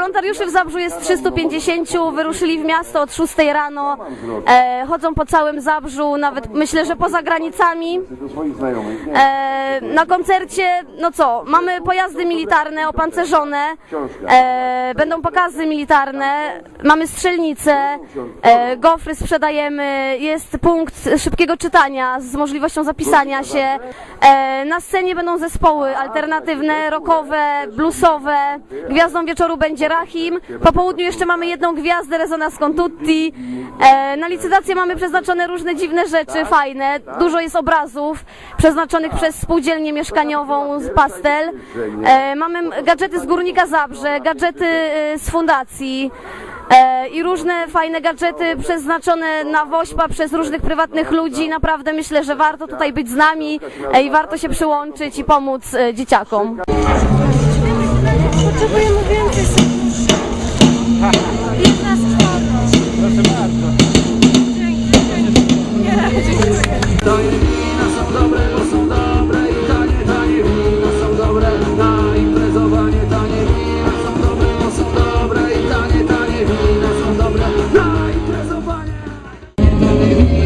Wolontariuszy w Zabrzu jest 350, wyruszyli w miasto od 6 rano, e, chodzą po całym Zabrzu, nawet myślę, że poza granicami. E, na koncercie, no co, mamy pojazdy militarne opancerzone, e, będą pokazy militarne, mamy strzelnice, e, gofry sprzedajemy, jest punkt szybkiego czytania z możliwością zapisania się. E, na scenie będą zespoły alternatywne, rockowe, bluesowe. Gwiazdą wieczoru będzie Rahim. Po południu jeszcze mamy jedną gwiazdę, Rezonans con Tutti. E, na licytację mamy przeznaczone różne dziwne rzeczy, fajne. Dużo jest obrazów przeznaczonych przez spółdzielnię mieszkaniową z Pastel. E, mamy gadżety z Górnika Zabrze, gadżety e, z fundacji. I różne fajne gadżety przeznaczone na wośpa przez różnych prywatnych ludzi. Naprawdę myślę, że warto tutaj być z nami i warto się przyłączyć i pomóc dzieciakom. wina są dobre, bo są dobre i tanie, tanie wina są dobre na imprezowanie. Tanie.